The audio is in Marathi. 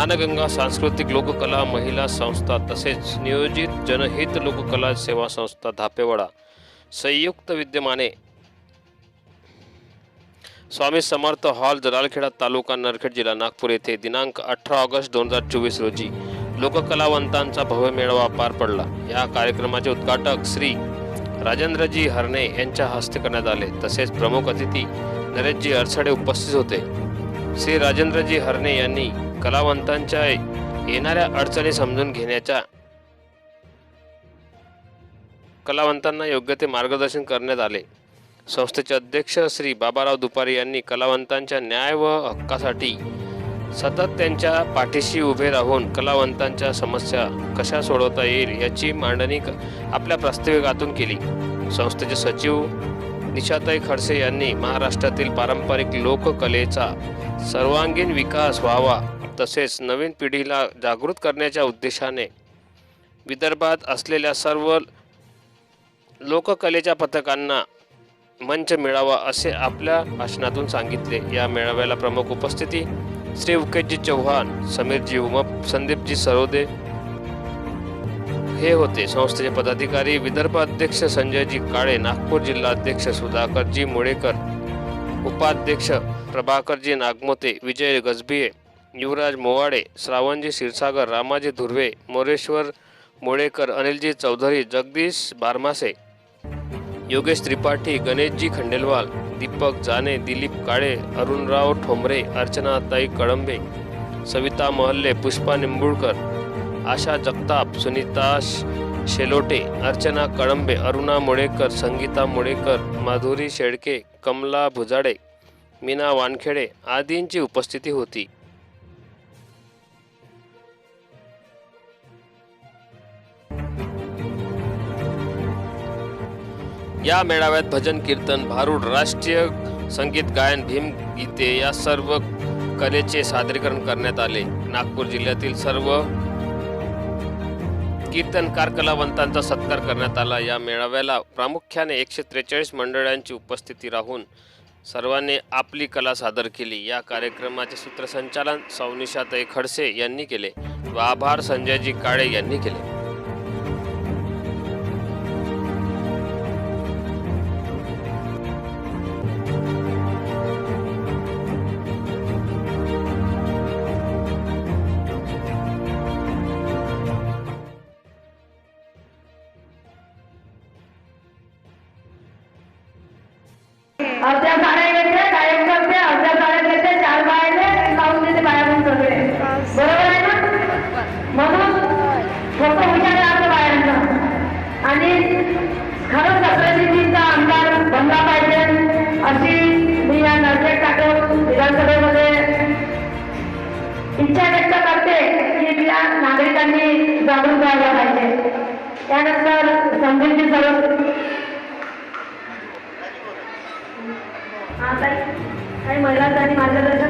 ज्ञानगंगा सांस्कृतिक लोककला महिला संस्था तसेच नियोजित जनहित लोककला सेवा संस्था धापेवाडा. संयुक्त विद्यमाने स्वामी समर्थ हॉल जलालखेडा तालुका नरखेड जिल्हा नागपूर येथे दिनांक अठरा ऑगस्ट दोन हजार चोवीस रोजी लोककलावंतांचा भव्य मेळावा पार पडला. या कार्यक्रमाचे उद्घाटक श्री राजेंद्रजी हरणे यांच्या हस्ते करण्यात आले. तसेच प्रमुख अतिथी नरेशजी अडसडे उपस्थित होते. श्री राजेंद्रजी हरणे यांनी कलावंतांच्या येणाऱ्या अडचणी समजून घेण्याच्या कलावंतांना योग्य ते मार्गदर्शन करण्यात आले. संस्थेचे अध्यक्ष श्री बाबाराव दुपारी यांनी कलावंतांच्या न्याय व हक्कासाठी सतत त्यांच्या पाठीशी उभे राहून कलावंतांच्या समस्या कशा सोडवता येईल याची मांडणी आपल्या प्रास्ताविकातून केली. संस्थेचे सचिव निशाताई खडसे यांनी महाराष्ट्रातील पारंपरिक लोककलेचा सर्वांगीण विकास व्हावा तसेच नवीन पिढीला जागृत करण्याच्या उद्देशाने विदर्भात असलेल्या सर्व लोककलेच्या पथकांना मंच मिळावा असे आपल्या भाषणातून सांगितले. या मेळाव्याला प्रमुख उपस्थिती श्री उकेशजी चव्हाण समीरजी उमप संदीपजी सरोदे हे होते. संस्थेचे पदाधिकारी विदर्भ अध्यक्ष संजयजी काळे नागपूर जिल्हाध्यक्ष सुधाकरजी मुळेकर उपाध्यक्ष प्रभाकरजी नागमोते विजय गजबिये युवराज मोवाडे श्रावणजी क्षीरसागर रामाजी धुर्वे मोरेश्वर मुळेकर अनिलजी चौधरी जगदीश बारमासे योगेश त्रिपाठी गणेशजी खंडेलवाल दीपक जाने दिलीप काळे अरुणराव ठोंबरे अर्चनाताई कळंबे सविता महल्ले पुष्पा निंबुळकर आशा जगताप सुनीता शेलोटे अर्चना कळंबे अरुणा मुळेकर संगीता मुळेकर माधुरी शेळके कमला भुजाडे मीना वानखेडे आदींची उपस्थिती होती. या मेळाव्यात भजन कीर्तन भारूड राष्ट्रीय संगीत गायन भीम गीते या सर्व कलेचे सादरीकरण करण्यात आले. नागपूर जिल्ह्यातील सर्व कीर्तनकार कलावंतांचा सत्कार करण्यात आला. या मेळाव्याला प्रामुख्याने एकशे त्रेचाळीस मंडळांची उपस्थिती राहून सर्वांनी आपली कला सादर केली. या कार्यक्रमाचे सूत्रसंचालन सौनिशाताई खडसे यांनी केले व आभार संजयजी काळे यांनी केले. अर्ध्या साड्या घेते गायब करते. अर्ध्या साड्या घेते चार बायाने लावून देते बाहेरून सगळे. बरोबर आहे ना? म्हणून फक्त विचार आहे आपल्या आणि खरंच सत्राजींचा आमदार बनला पाहिजे अशी मी या नरखेड टाकून विधानसभेमध्ये इच्छा व्यक्त करते की या नागरिकांनी जागरूक व्हायला पाहिजे. त्यानंतर संदीपजी सर्व हा ताई काही महिलांसाठी मार्गदर्शन